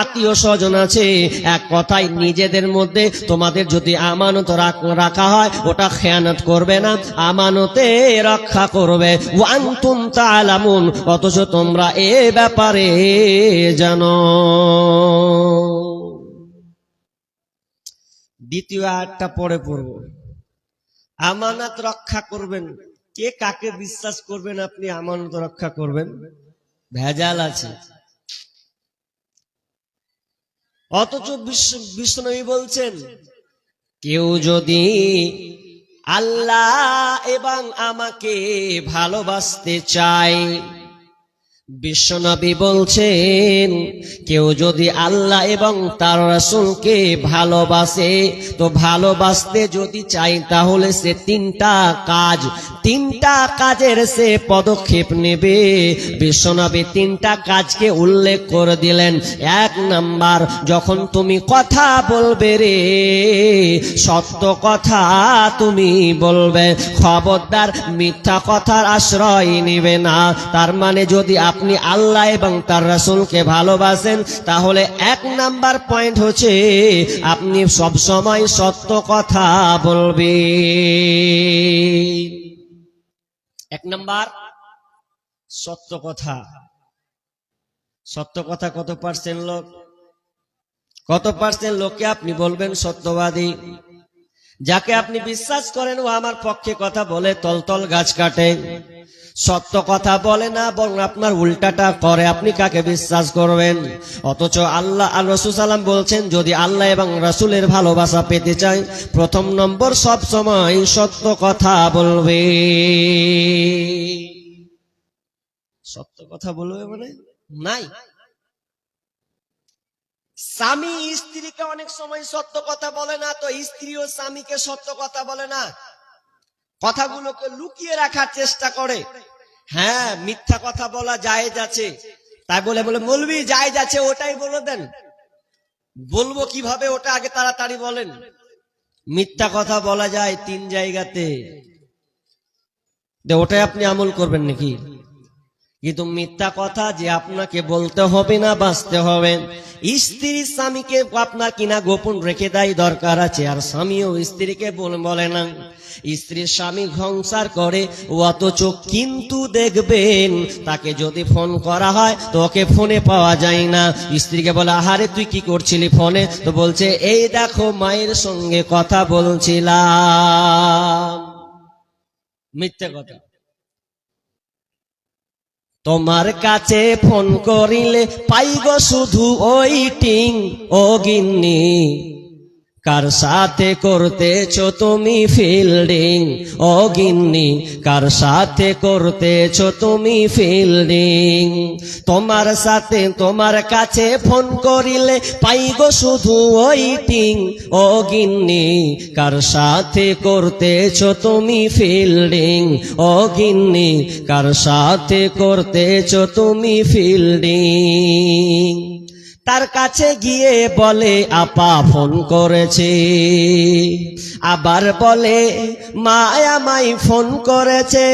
আত্মীয় স্বজন আছে, এক কথায় নিজেদের মধ্যে তোমাদের যদি আমানত রাখ- হয়, ওটা খেয়ানত করবে না, আমানতে রক্ষা করবে। ওয়ান্তুম তালামুন অথচ তোমরা এ ব্যাপারে জানো। দ্বিতীয় আয়াতটা পরে পড়ব। আমানত রক্ষা করবেন। কে কাকে বিশ্বাস করবেন আপনি আমানত রক্ষা করবেন? ভেজাল আছে। অথচ বিষ্ণুনবী বলছেন কেউ যদি আল্লাহ এবং আমাকে ভালোবাসতে চায় বিশ্বনবী বলছেন, কেউ যদি আল্লাহ এবং তার রাসূলকে ভালোবাসে, তো ভালোবাসতে যদি চাই তাহলে সে তিনটা কাজ, তিনটা কাজের সে পদক্ষেপ নেবে। বিশ্বনবী তিনটা কাজকে উল্লেখ করে দিলেন। এক নাম্বার, যখন তুমি কথা বলবে রে, সত্য কথা তুমি বলবে, খবরদার মিথ্যা কথার আশ্রয় নেবে না। তার মানে যদি আপনি আল্লাহ এবং তার রাসূলকে ভালোবাসেন, তাহলে এক নাম্বার পয়েন্ট হচ্ছে আপনি সব সময় সত্য কথা বলবেন। এক নাম্বার, সত্য কথা। সত্য কথা কত পার্সেন্ট লোক? কত পার্সেন্ট লোককে আপনি বলবেন সত্যবাদী? যাকে আপনি বিশ্বাস করেন, ও আমার পক্ষে কথা বলে তলতল গাছ কাটে। সত্য কথা বলে না, বরং আপনার উল্টাটা করে। আপনি কাকে বিশ্বাস করবেন? অথচ আল্লাহ আল রসুল সাল্লাম বলছেন, যদি আল্লাহ এবং রসুলের ভালোবাসা পেতে চাই প্রথম নম্বর সব সময় সত্য কথা বলবে। সত্য কথা বলবে মানে? নাই। স্বামী স্ত্রীকে অনেক সময় সত্য কথা বলে না, তো স্ত্রীও স্বামীকে সত্য কথা বলে না। কথাগুলোকে লুকিয়ে রাখার চেষ্টা করে। হ্যাঁ মিথ্যা কথা বলা জায়েজ আছে। তাই বলে বলে মলবি জায়েজ আছে, ওটাই বলে দেন। বলব কীভাবে, ওটা আগে তাড়াতাড়ি বলেন। মিথ্যা কথা বলা যায় তিন জায়গাতে। ওটাই আপনি আমল করবেন নাকি? কিন্তু মিথ্যা কথা যে আপনাকে বলতে হবে না, বাঁচতে হবে। স্ত্রী স্বামীকে আপনার কিনা গোপন রেখে দেয় দরকার আছে, আর স্বামীও স্ত্রীকে বল- না। স্ত্রীর স্বামী সংসার করে, অথচ কিন্তু দেখবেন তাকে যদি ফোন করা হয়, তো ওকে ফোনে পাওয়া যায় না। স্ত্রীকে বলে, আহারে, তুই কি করছিলি ফোনে? তো বলছে, এই দেখো, মায়ের সঙ্গে কথা বলছিলাম। মিথ্যে কথা। তোমার কাছে ফোন করিলে পাইগো শুধু ওই টিং ও গিন্নি। কার সাথে করতেছ তুমি ফিল্ডিং ও গিন্নি, কার সাথে করতেছ তুমি ফিল্ডিং তোমার সাথে তোমার কাছে ফোন করিলে পাইব শুধু ওই টিং ও গিন্নি, কার সাথে করতেছ তুমি ফিল্ডিং ও গিন্নি, কার সাথে করতেছ তুমি ফিল্ডিং তার কাছে গিয়ে বলে, আপা, ফোন করেছে। আবার বলে মা আমায় ফোন করেছে।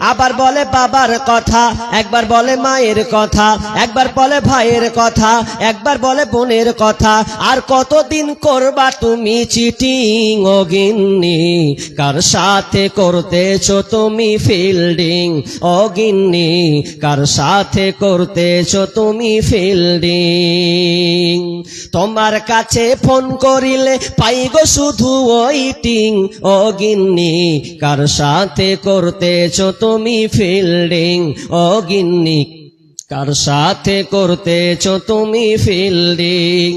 আবার বলে, বাবার কথা। একবার বলে, মায়ের কথা। একবার বলে, ভাইয়ের কথা। একবার বলে, বোনের কথা। আর কতদিন করবা তুমি চিটিং অগিন্নি কার সাথে করতেছ তুমি ফিল্ডিং অগিন্নি কার সাথে করতেছ তুমি ফিল্ডিং তোমার কাছে ফোন করিলে পাইব শুধু ওইটিং ও গিন্নি, কার সাথে করতেছ তুমি ফিল্ডিং ও গিন্নি কার সাথে করতেছ তুমি ফিল্ডিং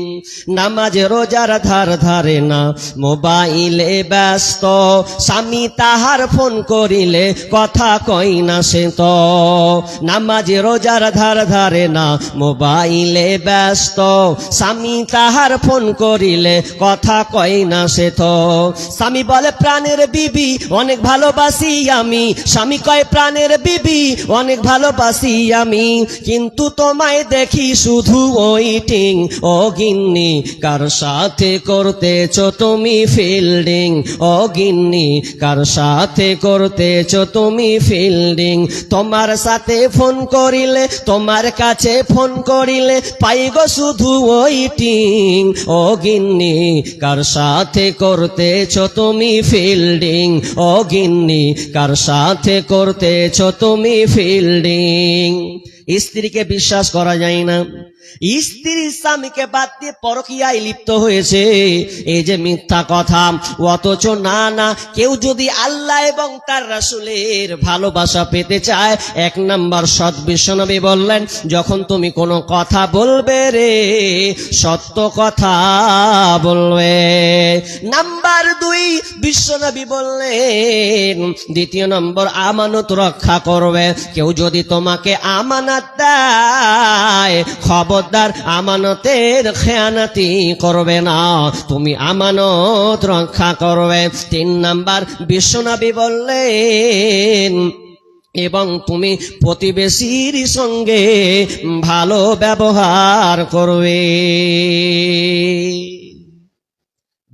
নামাজ রোজার ধার ধারে না, মোবাইলে ব্যস্ত। স্বামী তাহার ফোন করিলে কথা কই না সে তো। নামাজ রোজার ধার ধারে না, মোবাইলে ব্যস্ত। স্বামী তাহার ফোন করিলে কথা কই না সে তো। স্বামী বলে, প্রাণের বিবি, অনেক ভালোবাসি আমি। স্বামী কয়, প্রাণের বিবি, অনেক ভালোবাসি আমি। কিন্তু তোমায় দেখি শুধু ওইটিং ও গিন্নি, কার সাথে করতেছ তুমি ফিল্ডিং? ও গিন্নি, কার সাথে করতেছ তুমি ফিল্ডিং? তোমার সাথে ফোন করিলে, তোমার কাছে ফোন করিলে পাই গো শুধু ওইটিং ও গিন্নি, কার সাথে করতেছ তুমি ফিল্ডিং? ও গিন্নি, কার সাথে করতেছ তুমি ফিল্ডিং? স্ত্রীকে বিশ্বাস করা যায় না। স্ত্রী স্বামীকে বাদ দিয়ে পরকিয়ায় লিপ্ত হয়েছে। এই যে মিথ্যা কথা, অথচ না না, কেউ যদি আল্লাহ এবং তার রাসুলের ভালোবাসা পেতে চায়, এক নাম্বার সৎ বিশ্বনবী বললেন, যখন তুমি কোনো কথা বলবে রে, সত্য কথা বলবে। নাম্বার দুই, বিশ্বনবী বললেন, দ্বিতীয় নম্বর, আমানত রক্ষা করবে। কেউ যদি তোমাকে আমানত দেয় খবরদার আমানতের খেয়ানাতি করবে না। তুমি আমানত রক্ষা করবে। তিন নাম্বার, বিশ্বনবী বললেন, এবং তুমি প্রতিবেশীর সঙ্গে ভালো ব্যবহার করবে।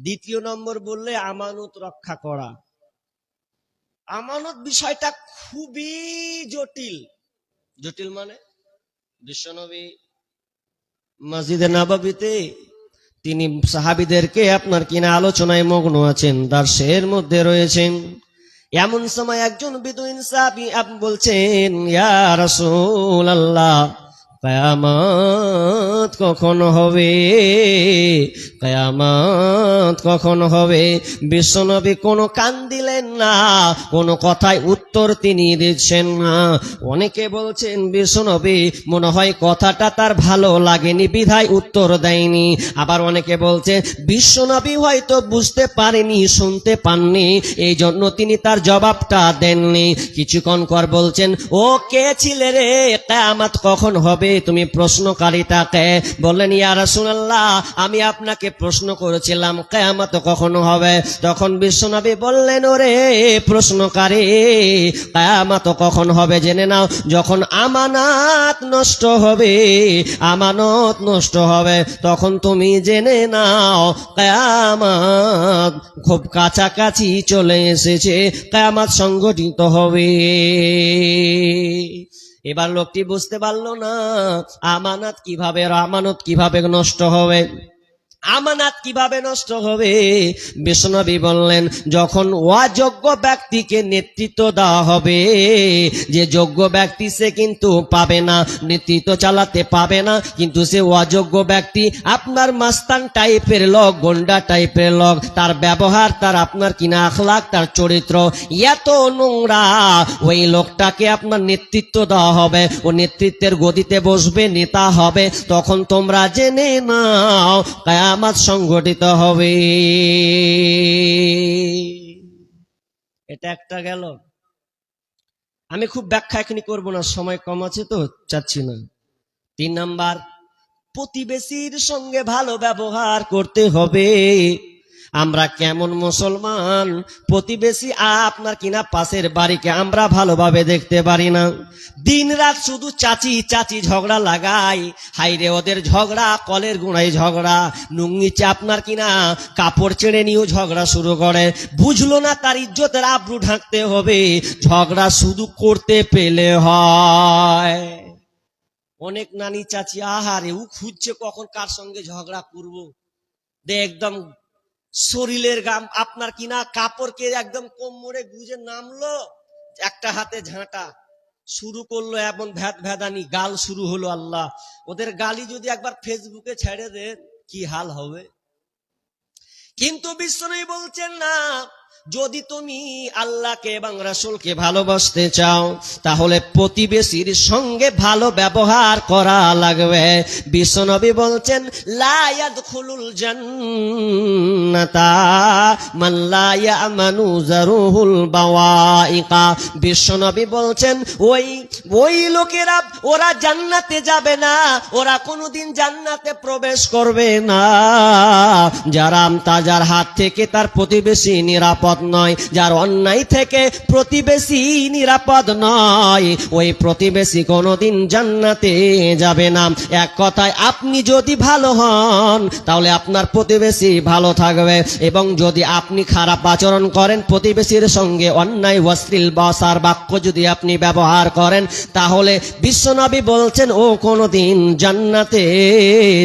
দ্বিতীয় নম্বর বললে, আমানত রক্ষা করা। আমানত বিষয়টা খুবই জটিল। জটিল মানে? বিশ্বনবী মসজিদে নাবাবিতে তিনি সাহাবিদেরকে আপনার কিনা আলোচনায় মগ্ন আছেন দার্সের মধ্যে রয়েছেন। এমন সময় একজন বিদুইন সাহাবি আপনি বলছেন, ইয়া রাসূল আল্লাহ কয়ামত কখন হবে? কয়ামত কখন হবে? বিশ্বনবী কোনো কান দিলেন না, কোনো কথায় উত্তর তিনি দিচ্ছেন না। অনেকে বলছেন, বিশ্বনবী, মনে হয় কথাটা তার ভালো লাগেনি, বিধায় উত্তর দেয়নি। আবার অনেকে বলছে, বিশ্বনবী হয়তো বুঝতে পারেনি, শুনতে পাননি এই জন্য তিনি তার জবাবটা দেননি। কিছুক্ষণ কর বলছেন, ও কে ছিলে রে? কেয়ামত কখন হবে? তুমি প্রশ্নকারীটাকে বললেন, ইয়া রাসূলুল্লাহ, আমি আপনাকে প্রশ্ন করেছিলাম, কেয়ামত কখন হবে? তখন বিশ্বনবী বললেন, ওরে প্রশ্নকারী, কেয়ামত কখন হবে জেনে নাও, যখন আমানাত নষ্ট হবে, আমানত নষ্ট হবে, তখন তুমি জেনে নাও, কেয়ামত খুব কাছাকাছি চলে এসেছে, কেয়ামত সংগঠিত হবে। এবার লোকটি বুঝতে পারল না আমানত কীভাবে আমানত কীভাবে নষ্ট হবে। আমানাত কীভাবে নষ্ট হবে? বিষ্ণবী বললেন, যখন অযোগ্য ব্যক্তিকে নেতৃত্ব দেওয়া হবে, যে যোগ্য ব্যক্তি সে কিন্তু পাবে না, নেতৃত্ব চালাতে পাবে না, কিন্তু সে অযোগ্য ব্যক্তি আপনার মাস্তান টাইপের লোক, গন্ডা টাইপের লোক, তার ব্যবহার, তার আপনার কিনা আখলাক, তার চরিত্র, এত নোংরা, ওই লোকটাকে আপনার নেতৃত্ব দেওয়া হবে, ও নেতৃত্বের গদিতে বসবে, নেতা হবে, তখন তোমরা জেনে নাও কায়ামাত সংগঠিত হবে। এটা একটা গেল। আমি খুব ব্যাখ্যা এখানে করব না, সময় কম আছে তো, চাচ্ছি না। তিন নাম্বার, প্রতিবেশীর সঙ্গে ভালো ব্যবহার করতে হবে। আমরা কেমন মুসলমান? প্রতিবেশী আপনার কিনা পাশের বাড়িকে আমরা ভালোভাবে দেখতে পারি না। দিন রাত শুধু চাচি চাচি ঝগড়া লাগাই হাইরে ওদের ঝগড়া, কলের গুঁড়াই ঝগড়া। নুঙ্গিচে আপনার কিনা কাপড় চেড়ে নিয়েও ঝগড়া শুরু করে। বুঝলো না তার ইজ্জতের আব্রু ঢাকতে হবে। ঝগড়া শুধু করতে পেলে হয়। অনেক নানি চাচি, আহারে, ও খুঁজছে কখন কার সঙ্গে ঝগড়া করব। দে একদম শরীরের গাম, আপনার কিনা কাপড়কে একদম কোমরে গুজে নামলো? একটা হাতে ঝাঁটা শুরু করল এমন ভ্যাদ ভ্যাদানি, গাল শুরু হলো আল্লাহ। ওদের গালি যদি একবার ফেসবুকে ছেড়ে দেন, কি হাল হবে? কিন্তু বিশ্বনবী বলছেন না যদি তুমি আল্লাহকে এবং রাসূলকে ভালোবাসতে চাও, তাহলে প্রতিবেশীর সঙ্গে ভালো ব্যবহার করা লাগবে। বিশ্বনবী বলছেন, লা ইয়াদখুলুল জান্নাতা, মান লা ইয়ামানু জারুহুল বাওয়াইকা। বিশ্বনবী বলছেন, ওই ওই লোকেরা, ওরা জান্নাতে যাবে না, ওরা কোনোদিন জান্নাতে প্রবেশ করবে না। যারা তাজার হাত থেকে তার প্রতিবেশী নিরাপদ নিরাপদ নয়, যার অন্যায় থেকে প্রতিবেশী নিরাপদ নয়। ওই প্রতিবেশী কোনোদিন জান্নাতে যাবে না। এক কথায়, আপনি যদি ভালো হন, তাহলে আপনার প্রতিবেশী ভালো থাকবে। এবং যদি আপনি খারাপ আচরণ করেন, প্রতিবেশীর সঙ্গে অন্যায়, অশ্লীল বসার বাক্য যদি আপনি ব্যবহার করেন, তাহলে বিশ্বনবী বলছেন, ও কোনোদিন জান্নাতে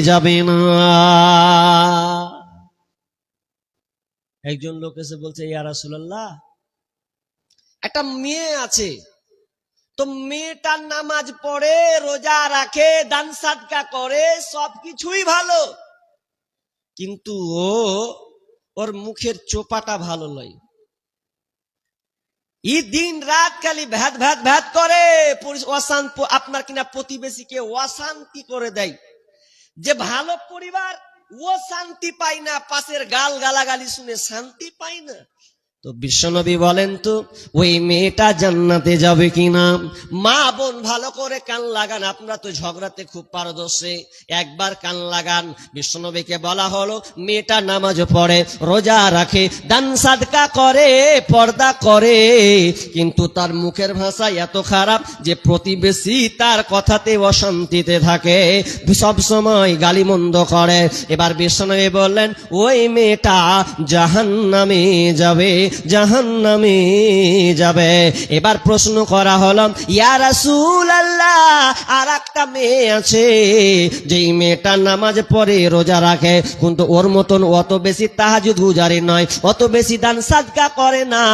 যাবে না। একজন লোক এসে বলছে, ইয়া রাসূলুল্লাহ, একটা মেয়ে আছে। তো মেয়েটার নামাজ পড়ে, রোজা রাখে, দান সাদকা করে, সবকিছুই ভালো। কিন্তু ও, ওর মুখের চোপাটা ভালো নয়। ই দিন রাত খালি ভ্যাত ভ্যাত ভ্যাত করে অশান্ত আপনার কিনা প্রতিবেশীকে অশান্তি করে দেয়। যে ভালো পরিবার ও শান্তি পায় না পাশের গাল গালাগালি শুনে শান্তি পায় না। তো বিশ্বনবী বলেন তো, ওই মেয়েটা জান্নাতে যাবে কিনা? মা বোন ভালো করে কান লাগান, আপনারা তো ঝগড়াতে খুব পারদর্শী। একবার কান লাগান বিশ্বনবীকে বলা হলো, মেয়েটা নামাজ পড়ে, রোজা রাখে, দান সাদকা করে, পর্দা করে। কিন্তু তার মুখের ভাষা এত খারাপ যে প্রতিবেশী তার কথাতে অশান্তিতে থাকে, সব সময় গালিমন্দ করে। এবার বিশ্বনবী বললেন, ওই মেয়েটা জাহান্নামে যাবে। জাহান্নামে যাবে। এবার প্রশ্ন করা হলো, ইয়া রাসূলুল্লাহ আর একটা মেয়ে আছে, যেই মেয়েটা নামাজ পড়ে, রোজা রাখে, কিন্তু ওর মতন অত বেশি তাহাজুদ গুজারি নয়, অত বেশি দান সাদকা করে না।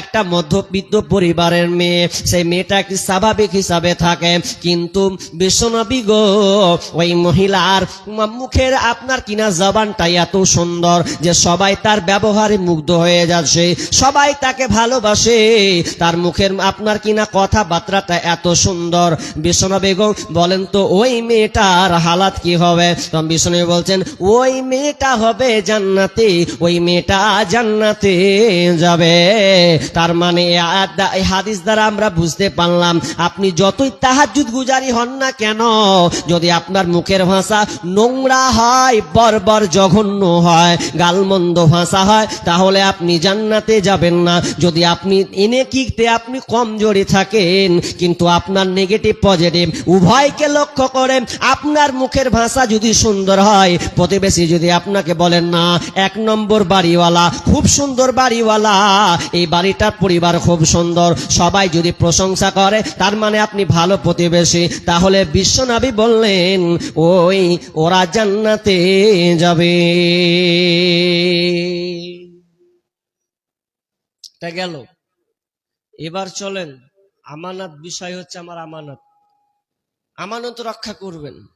একটা মধ্যবিত্ত পরিবারের মেয়ে সেই মেয়েটা কি স্বাভাবিক হিসাবে থাকে, কিন্তু বিশ্বনবী গো, ওই মহিলার মুখের আপনার কিনা জবানটাই এত সুন্দর যে সবাই তার ব্যবহারে মুগ্ধ হয়ে যাচ্ছে। সবাই তাকে ভালোবাসে। তার মুখের আপনার কিনা কথাবার্তাটা এত সুন্দর। বিশ্বনবী বেগম বলেন তো, ওই মেয়েটার হালাত কি হবে? তখন বিশ্বনবী বলছেন, ওই মেয়েটা হবে জান্নাতে, ওই মেয়েটা জান্নাতে যাবে। তার মানে হাদিস দ্বারা আমরা বুঝতে পারলাম, আপনি যতই তাহাজুদ গুজারি হন না কেন, যদি আপনার মুখের ভাষা নোংরা হয়, বর্বর জঘন্য হয়, গালমন্দ ভাষা হয়, তাহলে আপনি জান্নাতে যাবেন না। যদি আপনি এনে কিতে আপনি কমজোরি থাকেন, কিন্তু আপনার নেগেটিভ পজিটিভ উভয়কে লক্ষ্য করে আপনার মুখের ভাষা যদি সুন্দর হয়, প্রতিবেশী যদি আপনাকে বলেন, না, এক নম্বর বাড়িওয়ালা, খুব সুন্দর বাড়িওয়ালা, এই বাড়িটার পরিবার খুব সুন্দর, সবাই যদি প্রশংসা করে, তার মানে আপনি ভালো প্রতিবেশী। তাহলে বিশ্বনবী বললেন, ওই, ওরা জান্নাতে যাবে। তা গেল। এবার চলেন, আমানত বিষয় হচ্ছে আমার আমানত। আমানত রক্ষা করবেন।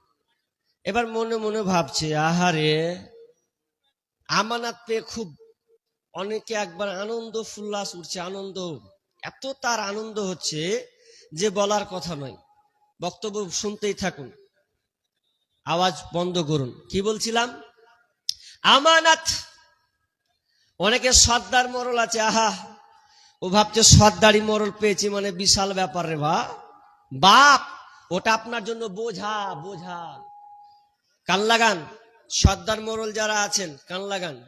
এবার মনে মনে ভাবছে, আহারে, আমানত পেয়ে খুব অনেকে একবার আনন্দ ফুল্লাস উঠছে, আনন্দ। এত তার আনন্দ হচ্ছে যে বলার কথা নয়। বক্তব্য শুনতেই থাকুন। আওয়াজ বন্ধ করুন। কি বলছিলাম? আমানাত! অনেকে সর্দার মরল আছে, আহা! ও ভাবছে, সর্দারি মরল পেয়েছি মানে বিশাল ব্যাপার রে বা। বাপ, ওটা আপনার জন্য বোঝা বোঝা। কান লাগান, সর্দার মোরল যারা আছেন, কান লাগান।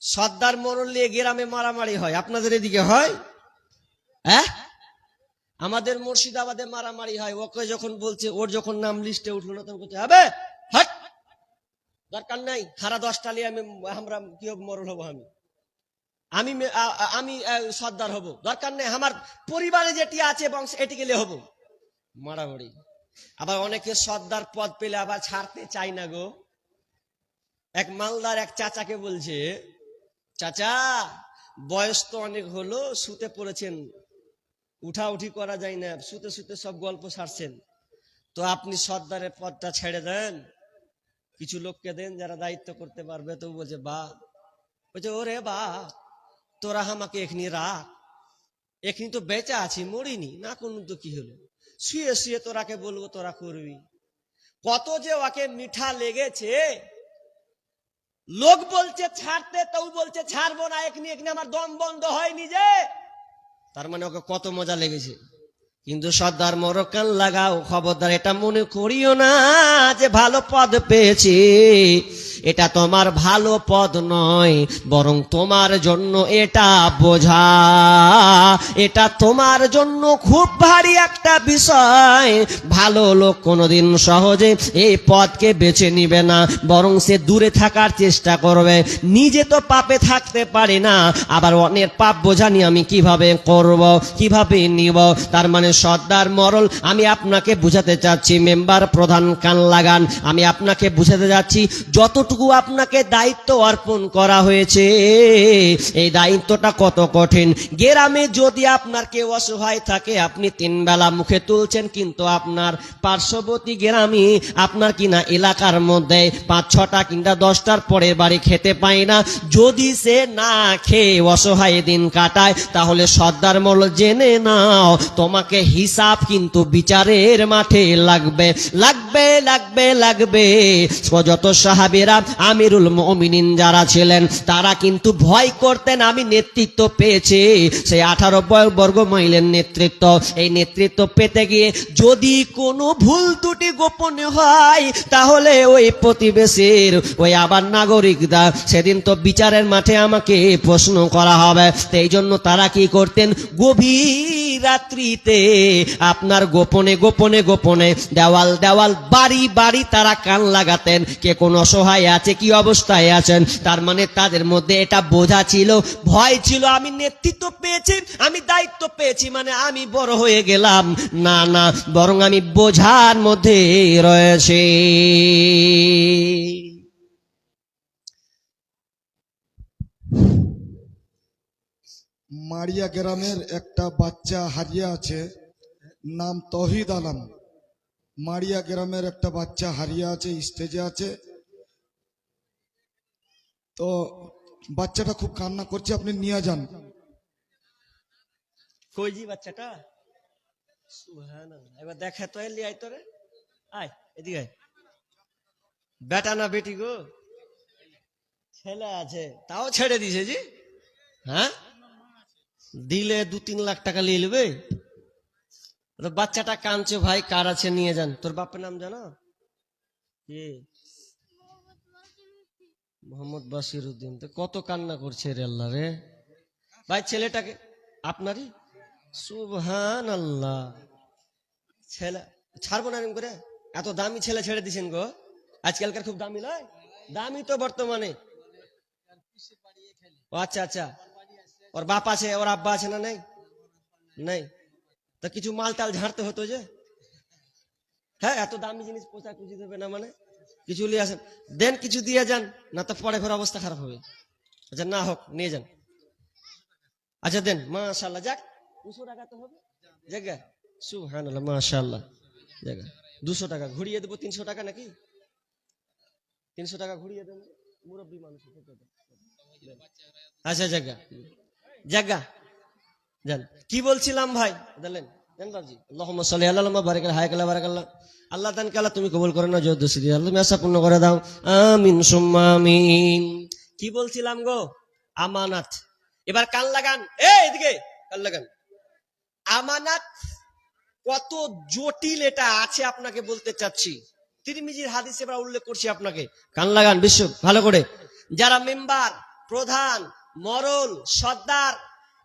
সর্দার মোরল নিয়ে গ্রামে মারামারি হয়, আপনাদের এদিকে হয়? হ্যাঁ? আমাদের মুর্শিদাবাদে মারামারি হয়, ওকে যখন বলছে, ওর যখন নাম লিস্টে উঠল না, তখন হবে হট! দরকার নাই, খারা দশটা নিয়ে আমি, আমরা কি মরল হব আমি। আমি আমি সর্দার হব। দরকার নেই, আমার পরিবারে যেটি আছে বংশ এটি গেলে হব। মারামারি। আবার অনেকে সর্দার পদ পেলে আবার ছাড়তে চাই না গো। এক মালদার এক চাচাকে বলছে, চাচা, বয়স তো অনেক হলো, শুতে পড়েছেন। উঠা উঠি করা যায় না, শুতে শুতে সব গল্প সারছেন। তো আপনি সর্দারের পদটা ছেড়ে দেন। কিছু লোককে দেন যারা দায়িত্ব করতে পারবে। তো বলছে বা বলছে, ওরে বা তোরা আমাকে এখনি রাখ। এখনি তো বেঁচে আছি, মরিনি, না কোন তো কি হলো। শুয়ে শুয়ে তোরাকে বলব, তোরা করবি। কত যে ওকে মিঠা লেগেছে, লোক বলছে ছাড়তে তো বলছে ছাড়বো না, এখনি এখনি আমার দম বন্ধ হয়নি যে। তার মানে ওকে কত মজা লেগেছে। কিন্তু সর্দার মরকান লাগাও, খবরদার, এটা মনে করিও না যে ভালো পদ পেয়েছি। এটা তোমার ভালো পদ নয়, বরং তোমার জন্য এটা বোঝা। এটা তোমার জন্য খুব ভারী একটা বিষয়। ভালো লোক কোনোদিন সহজে এই পদকে বেছে নিবে না, বরং সে দূরে থাকার চেষ্টা করবে। নিজে তো পাপে থাকতে পারে না, আবার অনেক পাপ বোঝানি আমি কীভাবে করব, কীভাবে নিব? তার মানে সর্দার মরল, আমি আপনাকে বুঝাতে চাচ্ছি, মেম্বার প্রধান কান লাগান, আমি আপনাকে বুঝাতে যাচ্ছি যতটুকু আপনাকে দায়িত্ব অর্পণ করা হয়েছে? এই দায়িত্বটা কত কঠিন? গ্রামে যদি আপনার কেউ অসহায় থাকে, আপনি তিন বেলা মুখে তুলছেন, কিন্তু আপনার পার্শ্ববর্তী গ্রামে আপনার কিনা এলাকার মধ্যে পাঁচ ছটা কিংবা দশটার পরের বাড়ি খেতে পায় না। যদি সে না খেয়ে অসহায় দিন কাটায়, তাহলে সর্দার মল জেনে নাও, তোমাকে হিসাব কিন্তু বিচারের মাঠে লাগবে। লাগবে লাগবে লাগবে। যত সাহাবেরা আমিরুল মমিনিন যারা ছিলেন, তারা কিন্তু ভয় করতেন, আমি নেতৃত্ব পেয়েছি। সেই আঠারো বর্গ মাইলের নেতৃত্ব। এই নেতৃত্ব পেতে গিয়ে যদি কোনো ভুল ত্রুটি গোপনে হয়, তাহলে ওই প্রতিবেশীর, ওই আবার নাগরিকরা সেদিন তো বিচারের মাঠে আমাকে প্রশ্ন করা হবে। এই জন্য তারা কি করতেন? গভীর রাত্রিতে আপনার গোপনে গোপনে গোপনে দেওয়াল দেওয়াল, বাড়ি বাড়ি তারা কান লাগাতেন। কে কোন অসহায় আছে, কি অবস্থায় আছেন? তার মানে তাদের মধ্যে এটা বোঝা ছিল, ভয় ছিল, আমি নেতৃত্ব পেয়েছি, আমি দায়িত্ব পেয়েছি মানে আমি বড় হয়ে গেলাম। না না, বরং আমি বোঝার মধ্যে রয়েছে। মারিয়া গ্রামের একটা বাচ্চা হারিয়ে আছে, নাম তহিদ আলম। মারিয়া গ্রামের একটা বাচ্চা হারিয়ে আছে, স্টেজে আছে। তো বাচ্চাটা খুব কান্না করছে, আপনি নিয়ে যান। কই জি বাচ্চাটা? এবার দেখা তো এলি, আয় তোরে। আয়, এদিকে আয়। বেটা না বেটি গো? ছেলে আছে, তাও ছেড়ে দিছে জি। হ্যাঁ? দিলে দু তিন লাখ টাকা নিয়ে নেবে? বাচ্চাটা কাঁদছে, ভাই, কার আছে নিয়ে যান। তোর বাপের নাম জানো? কি? মোহাম্মদ বাসির উদ্দিন। তো কত কান্না করছে রে আল্লাহ রে। ভাই, ছেলেটাকে আপনারই? সুবহান আল্লাহ ছেলে ছাড়বো না এরকম করে? এত দামি ছেলে ছেড়ে দিছেন গো। আজকালকার খুব দামি নয় দামি তো বর্তমানে। ও আচ্ছা আচ্ছা। ওর বাপ আছে, ওর আব্বা আছে না নেই? নেই। তা কিছু মাল টাল ঝাড়তে হতো যে? হ্যাঁ এত দামি জিনিস পোষা কুচি দেবে না মানে? কিছু নিয়ে আসেন। দেন কিছু দিয়ে যান, না তো পরে ঘরে অবস্থা খারাপ হবে। আচ্ছা না হোক, নিয়ে যান। আচ্ছা দেন মাশাল্লাহ যাক। দুশো টাকা তো হবে। জায়গা সুহানাল্লাহ মাশাল্লাহ জায়গা দুশো টাকা, ঘুরিয়ে দেবো তিনশো টাকা নাকি? তিনশো টাকা ঘুরিয়ে দেন। মুরব্বী মানুষ আচ্ছা জায়গা জায়গা যান। কি বলছিলাম ভাই? দিলেন দেন। বাবজি। আল্লাহ, বারাক আল্লাহ হায়াক আল্লাহ বারাক আল্লাহ আল্লাহ দান আল্লাহ তুমি কবুল করে না আল্লাহ তুমি আশা পূর্ণ করে দাও। আমিন, সুম্মা আমিন। কি বলছিলাম গো? আমানাত। এবার কান লাগান। এই, এদিকে, কান লাগান। আমানাত কত জটিল এটা আছে আপনাকে বলতে চাচ্ছি। তিরমিজির হাদিস এবার উল্লেখ করছি আপনাকে। কান লাগান, বিশ্ব, ভালো করে। যারা মেম্বার, প্রধান, মরল, সর্দার,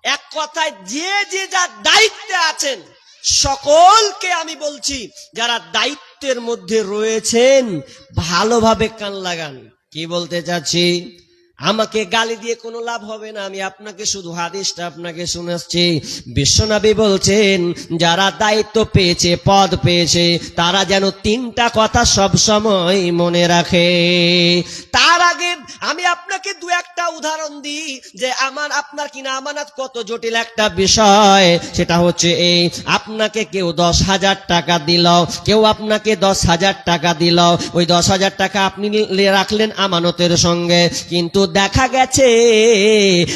এক কথায় যে যে যার দায়িত্বে আছেন সকলকে আমি বলছি যারা দায়িত্বের মধ্যে রয়েছেন ভালোভাবে কান লাগান। কি বলতে চাচ্ছি? আমাকে গালি দিয়ে কোনো লাভ হবে না। আমি আপনাকে শুধু হাদিসটা আপনাকে শুনাচ্ছি। বিশ্বনবী বলছেন, যারা দায়িত্ব পেয়েছে, পদ পেয়েছে, তারা যেন তিনটা কথা সব সময় মনে রাখে। তার আগে আমি আপনাকে দু একটা উদাহরণ দিই, যে আমার, আপনার কিনা আমানত কত জটিল একটা বিষয়। সেটা হচ্ছে এই, আপনাকে কেউ দশ হাজার টাকা দিল, কেউ আপনাকে দশ হাজার টাকা দিল। ওই দশ হাজার টাকা আপনি রাখলেন আমানতের সঙ্গে। কিন্তু দেখা গেছে,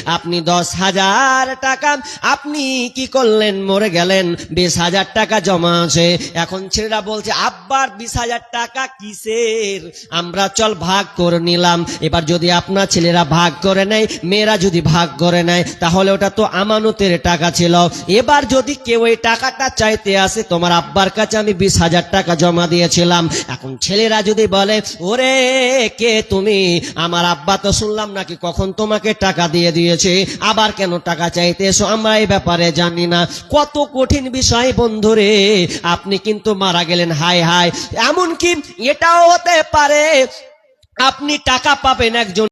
আপনি দশ হাজার টাকা, আপনি কি করলেন? মরে গেলেন, বিশ হাজার টাকা জমা আছে। এখন ছেলেরা বলছে, আব্বার বিশ হাজার টাকা কিসের? আমরা চল ভাগ করে নিলাম। এবার যদি আপনার ছেলেরা ভাগ করে নেয়, মেয়েরা যদি ভাগ করে নেয়, তাহলে ওটা তো আমানতের টাকা ছিল। এবার যদি কেউ এই টাকাটা চাইতে আসে, তোমার আব্বার কাছে আমি বিশ হাজার টাকা জমা দিয়েছিলাম। এখন ছেলেরা যদি বলে, ওরে, কে তুমি? আমার আব্বা তো শুনলাম নাকি কখন তোমাকে টাকা দিয়ে দিয়েছে? আবার কেন টাকা চাইতে এসো? আমরা এই ব্যাপারে জানি না। কত কঠিন বিষয় বন্ধুরে, আপনি কিন্তু মারা গেলেন, হায় হায়। এমনকি এটাও হতে পারে, আপনি টাকা পাবেন একজন